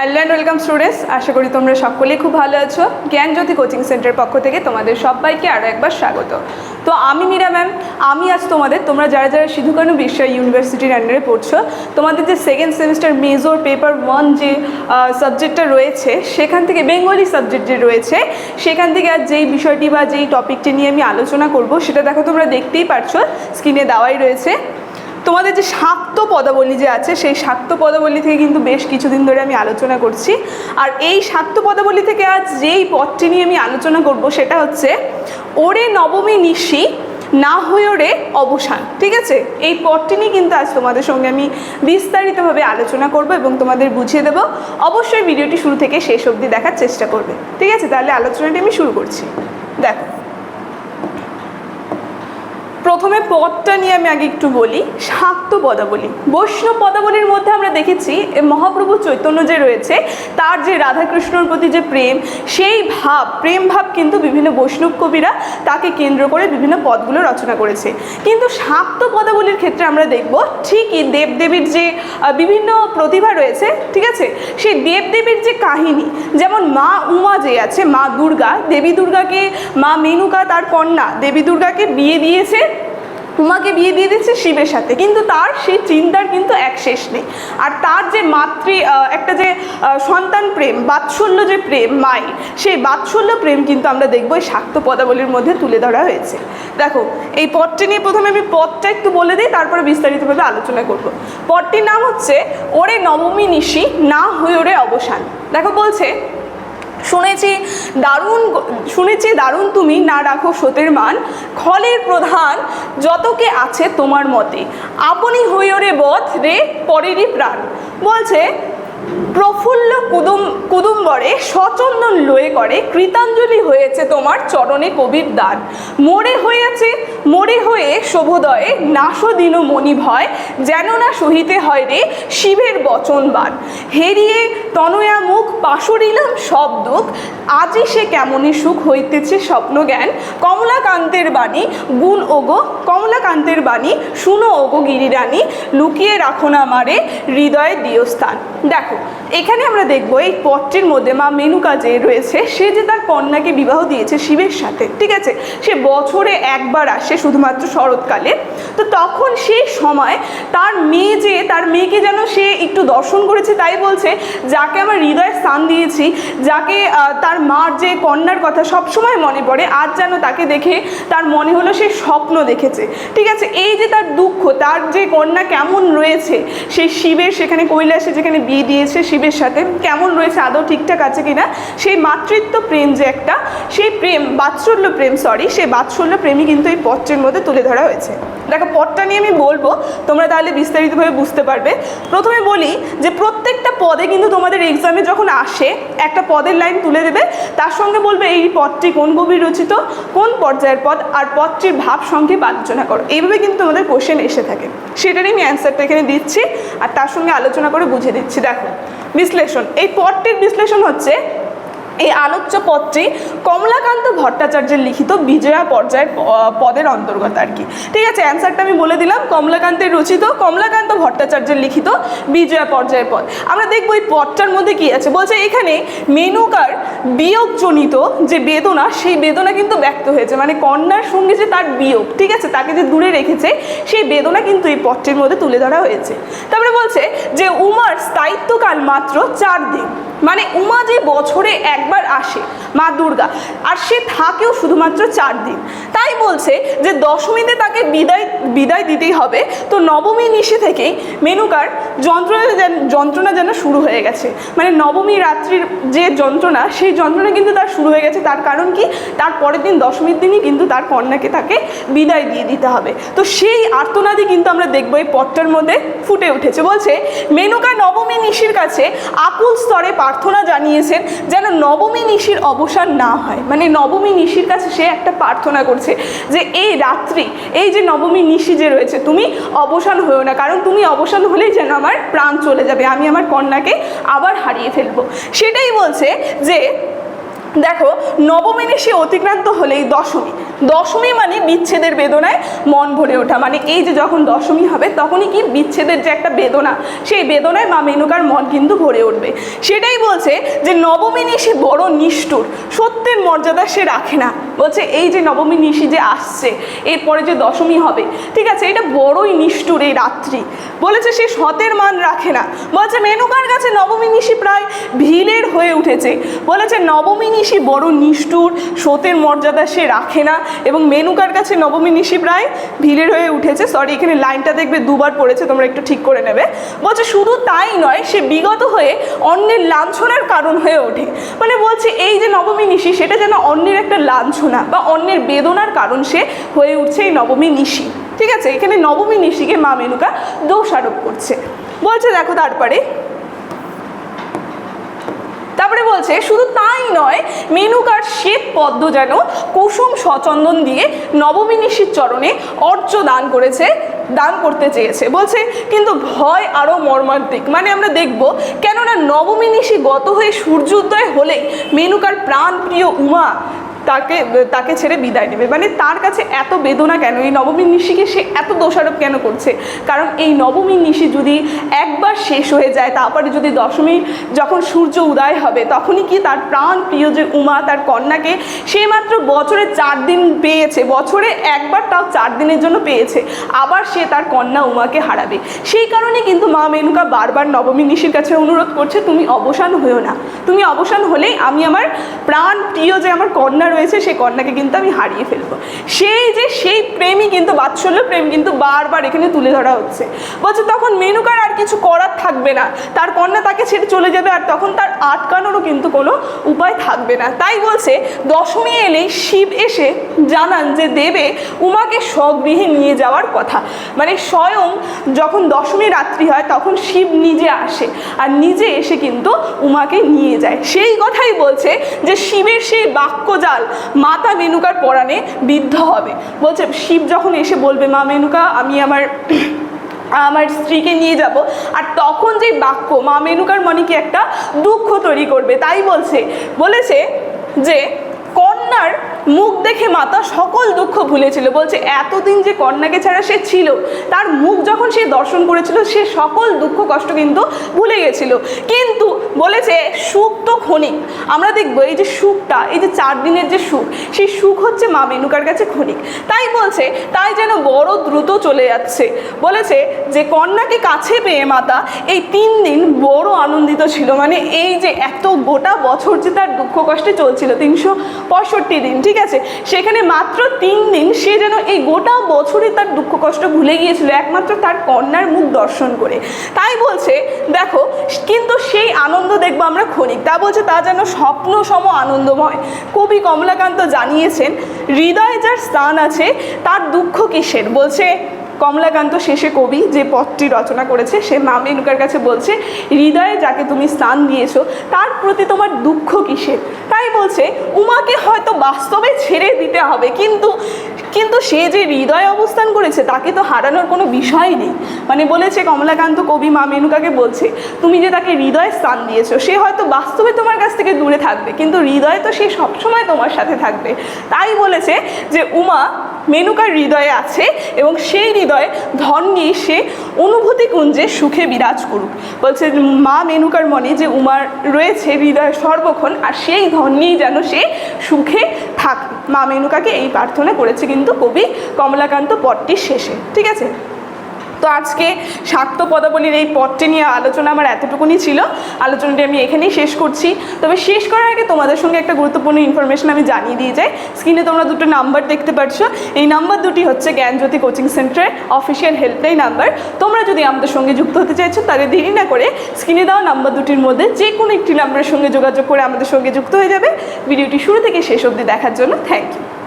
Hello and welcome students আশা করি তোমরা সকলেই খুব ভালো আছো। জ্ঞানজ্যোতি কোচিং সেন্টার পক্ষ থেকে তোমাদের সবাইকে আরও একবার স্বাগত। তো আমি মীরা ম্যাম, আমি আজ তোমাদের, তোমরা যারা যারা সিধুকানু বিশ্ব ইউনিভার্সিটির আন্ডারে পড়ছো, তোমাদের যে second semester major paper one যে সাবজেক্টটা রয়েছে, সেখান থেকে বেঙ্গলি সাবজেক্ট যে রয়েছে, সেখান থেকে আজ যেই বিষয়টি বা যেই টপিকটি নিয়ে আমি আলোচনা করব, সেটা দেখো তোমরা দেখতেই পারছ। স্ক্রিনে দেওয়াই রয়েছে। তোমাদের যে শাক্ত পদাবলী যে আছে, সেই শাক্ত পদাবলী থেকে কিন্তু বেশ কিছুদিন ধরে আমি আলোচনা করছি। আর এই শাক্ত পদাবলী থেকে আজ যেই পদটি নিয়ে আমি আলোচনা করব, সেটা হচ্ছে, ওরে নবমী নিশি, না হয়ে রে অবসান। ঠিক আছে? এই পদটি নিয়ে কিন্তু আজ তোমাদের সঙ্গে আমি বিস্তারিতভাবে আলোচনা করব এবং তোমাদের বুঝিয়ে দেবো। অবশ্যই ভিডিওটি শুরু থেকে শেষ অবধি দেখার চেষ্টা করবে। ঠিক আছে? তাহলে আলোচনাটি আমি শুরু করছি। দেখো। প্রথমে পদটা নিয়ে আমি আগে একটু বলি, শাক্ত পদাবলী। বৈষ্ণব পদাবলীর মধ্যে আমরা দেখেছি মহাপ্রভু চৈতন্য যে রয়েছে, তার যে রাধাকৃষ্ণর প্রতি যে প্রেম, সেই ভাব, প্রেম ভাব কিন্তু বিভিন্ন বৈষ্ণব কবিরা তাকে কেন্দ্র করে বিভিন্ন পদগুলো রচনা করেছে। কিন্তু শাক্ত পদাবলীর ক্ষেত্রে আমরা দেখব, ঠিকই দেবদেবীর যে বিভিন্ন প্রতিভা রয়েছে, ঠিক আছে? সেই দেবদেবীর যে কাহিনী, যেমন মা উমা যে আছে, মা দুর্গা, দেবী দুর্গাকে মা মেনুকা তার কন্যা, দেবী দুর্গাকে বিয়ে দিয়েছে উমাকে বিয়ে দিয়ে দিচ্ছে শিবের সাথে, কিন্তু তার সেই চিন্তার কিন্তু এক শেষ নেই। আর তার যে মাতৃ একটা যে সন্তান প্রেম, বাৎসল্য যে প্রেম মায়ের সেই বাৎসল্য প্রেম কিন্তু আমরা দেখব এই শাক্ত পদাবলীর মধ্যে তুলে ধরা হয়েছে। দেখো, এই পদটি নিয়ে প্রথমে আমি পদটা একটু বলে দিই, তারপরে বিস্তারিতভাবে আলোচনা করব। পদটির নাম হচ্ছে, ওরে নবমী নিশি, না হয়ে ওরে অবসান। দেখো বলছে শুনেছি দারুণ শুনেছি দারুণ তুমি না রাখো সতের মান। খলের প্রধান যতকে আছে তোমার মতে। আপনি হইয়রে বধ রে পরেরই প্রাণ। বলছে প্রফুল্ল কুদুম কুদুম্বরে সচন্দন লয়ে করে, কৃতাঞ্জলি হয়েছে তোমার চরণে কবির দান মোড়ে হয়েছে মোড়ে হয়ে শোভোদয়ে নাশ দিন মণি ভয়। যেন না সহিতে হয় রে শিবের বচনবান হেরিয়ে তনয়া মুখ, পাশরিলাম সব দুঃখ। আজি সে কেমনই সুখ হইতেছে স্বপ্ন জ্ঞান। কমলাকান্তের বাণী, গুণ ওগো। কমলাকান্তের বাণী, শুনো ওগো গিরিরানী। লুকিয়ে রাখো না মারে, হৃদয়ে দিও স্থান দেখো, এখানে আমরা দেখব এই পত্রের মধ্যে মা মেনুকা যে রয়েছে। সে যে তার কন্যাকে বিবাহ দিয়েছে শিবের সাথে, ঠিক আছে? সে বছরে একবার আসে শুধুমাত্র শরৎকালে। তো তখন সেই সময় তার মেয়ে যে, তার মেয়েকে যেন সে একটু দর্শন করেছে, তাই বলছে, যাকে আমার হৃদয়ে স্থান দিয়েছি, যাকে তার মার যে কন্যার কথা সবসময় মনে পড়ে, আজ যেন তাকে দেখে তার মনে হলো সে স্বপ্ন দেখেছে। ঠিক আছে? এই যে তার দুঃখ, তার যে কন্যা কেমন রয়েছে সেই শিবের সেখানে কৈলাসে যেখানে বিয়ে দিয়েছে শিবের সাথে। কেমন রয়েছে? আদৌ ঠিকঠাক আছে কিনা? সেই মাতৃত্ব প্রেম যে একটা, সেই প্রেম, বাৎসল্য প্রেম সরি সেই বাৎসল্য প্রেমই কিন্তু এই পত্রের মধ্যে তুলে ধরা হয়েছে। দেখো পদটা নিয়ে আমি বলব, তোমরা তাহলে বিস্তারিতভাবে বুঝতে পারবে। প্রথমে বলি যে প্রত্যেকটা পদে কিন্তু তোমাদের এক্সামে যখন আসে, একটা পদের লাইন তুলে দেবে। তার সঙ্গে বলবে, এই পদটি কোন কবি রচিত? কোন পর্যায়ের পদ? আর পদটির ভাব সংক্ষেপ আলোচনা করো। এইভাবে কিন্তু তোমাদের কোশ্চেন এসে থাকে। সেটারই আমি অ্যান্সারটা এখানে দিচ্ছি, আর তার সঙ্গে আলোচনা করে বুঝে দিচ্ছি দেখো বিশ্লেষণ। এই পদটির বিশ্লেষণ হচ্ছে, এই আলোচ্য পদটি কমলাকান্ত ভট্টাচার্যের লিখিত বিজয়া পর্যায়ের পদের অন্তর্গত আর কি। ঠিক আছে অ্যান্সারটা আমি বলে দিলাম। কমলাকান্তের রচিত। কমলাকান্ত ভট্টাচার্যের লিখিত বিজয়া পর্যায়ের পদ আমরা দেখব এই পদটার মধ্যে কি আছে। বলছে এখানে মেনুকার বিয়োগজনিত যে বেদনা, সেই বেদনা কিন্তু ব্যক্ত হয়েছে। মানে কন্যার সঙ্গে যে তার বিয়োগ, ঠিক আছে? তাকে যে দূরে রেখেছে, সেই বেদনা কিন্তু এই পদটির মধ্যে তুলে ধরা হয়েছে। তারপরে বলছে যে উমার স্থায়িত্বকাল মাত্র চার দিন। মানে উমা যে বছরে একবার আসে মা দুর্গা, আর সে থাকেও শুধুমাত্র চার দিন। তাই বলছে যে দশমীতে তাকে বিদায় বিদায় দিতেই হবে। তো নবমী নিশে থেকেই মেনুকার যন্ত্রণা যেন যন্ত্রণা যেন শুরু হয়ে গেছে। মানে নবমী রাত্রির যে যন্ত্রণা, সেই যন্ত্রণা কিন্তু তার শুরু হয়ে গেছে। তার কারণ কি? তার পরের দিন দশমীর দিনই কিন্তু তার কন্যাকে তাকে বিদায় দিয়ে দিতে হবে। তো সেই আর্তনাদি কিন্তু আমরা দেখব এই পটটার মধ্যে ফুটে উঠেছে। বলছে, মেনুকা নবমী নিশির কাছে আকুল স্তরে প্রার্থনা জানিয়েছেন যেন নবমী নিশির অবসান না হয়। মানে নবমী নিশির কাছে সে একটা প্রার্থনা করছে যে, এই রাত্রি, এই যে নবমী নিশি যে রয়েছে, তুমি অবসান হয়েও না। কারণ তুমি অবসান হলেই যেন আমার প্রাণ চলে যাবে আমি আমার কন্যাকে আবার হারিয়ে ফেলব। সেটাই বলছে যে দেখো, নবমী নিশি অতিক্রান্ত হলেই দশমী। দশমী মানে বিচ্ছেদের বেদনায় মন ভরে ওঠা। মানে এই যে যখন দশমী হবে, তখনই কি বিচ্ছেদের যে একটা বেদনা, সেই বেদনায় মা মেনুকার মন কিন্তু ভরে উঠবে। সেটাই বলছে যে নবমী নিশি বড় নিষ্ঠুর। সত্যের মর্যাদা সে রাখে না। বলছে, এই যে নবমী নিশি যে আসছে, এরপরে যে দশমী হবে, ঠিক আছে, এটা বড়ই নিষ্ঠুর এই রাত্রি। বলেছে, সে সতের মান রাখে না। বলছে, মেনুকার কাছে নবমী নিশি প্রায় ভিলের হয়ে উঠেছে। বলেছে, নবমী নিশি বড় নিষ্ঠুর সতের মর্যাদা সে রাখে না এবং মেনুকার কাছে নবমী নিশি প্রায় ভিলের হয়ে উঠেছে। সরি এখানে লাইনটা দেখবে দুবার পড়েছে, তোমরা একটু ঠিক করে নেবে। বলছে, শুধু তাই নয়, সে বিগত হয়ে অন্যের লাঞ্ছনার কারণ হয়ে ওঠে। মানে বলছে, এই যে নবমী নিশি, সেটা যেন অন্যের একটা লাঞ্ছনা বা অন্যের বেদনার কারণ সে হয়ে উঠছে এই নবমী নিশি। ঠিক আছে? এখানে নবমী নিশিকে মা মেনুকা দোষারোপ করছে। বলছে, দেখো তারপরে বলছে, শুধু তাই নয় মেনুকার শ্বেত পদ্ম যেন কুসুম সচন্দন দিয়ে নবমী নিশির চরণে অর্চ দান করেছে, দান করতে চেয়েছে। বলছে, কিন্তু ভয় আরও মর্মান্তিক। মানে আমরা দেখব, কেননা নবমী নিশি গত হয়ে সূর্যোদয় হলেই মেনুকার প্রাণ প্রিয় উমা তাকে তাকে ছেড়ে বিদায় নেবে। মানে তার কাছে এত বেদনা কেন? এই নবমী নিশিকে সে এত দোষারোপ কেন করছে? কারণ এই নবমী নিশি যদি একবার শেষ হয়ে যায়, তারপরে যদি দশমী যখন সূর্য উদয় হবে, তখনই কি তার প্রাণ প্রিয় যে উমা, তার কন্যাকে সে মাত্র বছরে চার দিন পেয়েছে, বছরে একবার তাও চার দিনের জন্য পেয়েছে, আবার সে তার কন্যা উমাকে হারাবে। সেই কারণে কিন্তু মা মেনুকা বারবার নবমী নিশির কাছে অনুরোধ করছে, তুমি অবসান হয়েও না। তুমি অবসান হলেই আমি আমার প্রাণ প্রিয় যে আমার কন্যা রয়েছে সেই কন্যাকে কিন্তু আমি হারিয়ে ফেলব। সেই যে, সেই প্রেমই কিন্তু, বাৎসল্য প্রেম কিন্তু বারবার এখানে তুলে ধরা হচ্ছে। বলছে, তখন মেনুকার আর কিছু করার থাকবে না। তার কন্যা তাকে ছেড়ে চলে যাবে আর তখন তার আটকানোরও কিন্তু কোনো উপায় থাকবে না। তাই বলছে, দশমী এলেই শিব এসে জানান যে দেবে উমাকে স্বগৃহে নিয়ে যাওয়ার কথা। মানে স্বয়ং যখন দশমী রাত্রি হয়, তখন শিব নিজে আসে আর নিজে এসে কিন্তু উমাকে নিয়ে যায়। সেই কথাই বলছে যে, শিবের সেই বাক্যজাল মাতা মেনুকার পরাণে বিদ্ধ হবে। বলছে, শিব যখন এসে বলবে, মা মেনুকা, আমি আমার আমার স্ত্রীকে নিয়ে যাব। আর তখন যে বাক্য, মা মেনুকার মনে কি একটা দুঃখ তৈরি করবে, তাই বলছে, বলেছে যে কন্যার মুখ দেখে মাতা সকল দুঃখ ভুলেছিল। বলছে, এতদিন যে কন্যাকে ছাড়া সে ছিল, তার মুখ যখন সে দর্শন করেছিল, সে সকল দুঃখ কষ্ট কিন্তু ভুলে গেছিল। কিন্তু বলেছে, সুখ তো ক্ষণিক। আমরা দেখব এই যে সুখটা, এই যে চার দিনের যে সুখ, সেই সুখ হচ্ছে মা মেনুকার কাছে ক্ষণিক। তাই বলছে, তাই যেন বড় দ্রুত চলে যাচ্ছে। বলেছে যে, কন্যাকে কাছে পেয়ে মাতা, এই তিন দিন বড় আনন্দিত ছিল। মানে এই যে এত গোটা বছর যে তার দুঃখ কষ্টে চলছিল, তিনশো পঁয়ষট্টি দিন, ঠিক আছে? সেখানে মাত্র তিন দিন সে যেন এই গোটা বছরে তার দুঃখ কষ্ট ভুলে গিয়েছিল, একমাত্র তার কন্যার মুখ দর্শন করে। তাই বলছে, দেখো, কিন্তু সেই আনন্দ দেখব আমরা ক্ষণিক। তা বলছে, তা যেন স্বপ্ন সম আনন্দময়। কবি কমলাকান্ত জানিয়েছেন, হৃদয়ে যার স্থান আছে, তার দুঃখ কিসের? বলছে কমলাকান্ত শেষে কবি যে পথটি রচনা করেছে, সে মা মেনুকার কাছে বলছে, হৃদয়ে যাকে তুমি স্থান দিয়েছ, তার প্রতি তোমার দুঃখ কিসের? তাই বলছে, উমাকে হয়তো বাস্তবে ছেড়ে দিতে হবে, কিন্তু কিন্তু সে যে হৃদয়ে অবস্থান করেছে, তাকে তো হারানোর কোনো বিষয় নেই। মানে বলেছে কমলাকান্ত কবি মা মেনুকাকে বলছে, তুমি যে তাকে হৃদয়ে স্থান দিয়েছ, সে হয়তো বাস্তবে তোমার কাছ থেকে দূরে থাকবে, কিন্তু হৃদয়ে তো সে সবসময় তোমার সাথে থাকবে। তাই বলেছে যে, উমা মেনুকার হৃদয়ে আছে এবং সেই হৃদয়ে ধন নিয়ে সে অনুভূতি কুঞ্জে সুখে বিরাজ করুক। বলছে মা মেনুকার মনে যে উমার রয়েছে হৃদয়ে সর্বক্ষণ, আর সেই ধন নিয়েই যেন সে সুখে থাক। মা মেনুকাকে এই প্রার্থনা করেছে কিন্তু কবি কমলাকান্ত পটটির শেষে। ঠিক আছে? তো আজকে শাক্ত পদাবলীর এই পদটি নিয়ে আলোচনা আমার এতটুকুনি ছিল। আলোচনাটি আমি এখানেই শেষ করছি। তবে শেষ করার আগে তোমাদের সঙ্গে একটা গুরুত্বপূর্ণ ইনফরমেশন আমি জানিয়ে দিয়ে যাই। স্ক্রিনে তোমরা দুটো নাম্বার দেখতে পাচ্ছ। এই নাম্বার দুটি হচ্ছে জ্ঞানজ্যোতি কোচিং সেন্টারের অফিসিয়াল হেল্পলাইন নাম্বার তোমরা যদি আমাদের সঙ্গে যুক্ত হতে চাইছো, তাহলে দেরি না করে স্ক্রিনে দেওয়া নাম্বার দুটির মধ্যে যে কোনো একটি নাম্বারের সঙ্গে যোগাযোগ করে আমাদের সঙ্গে যুক্ত হয়ে যাবে। ভিডিওটি শুরু থেকে শেষ অবধি দেখার জন্য থ্যাংক ইউ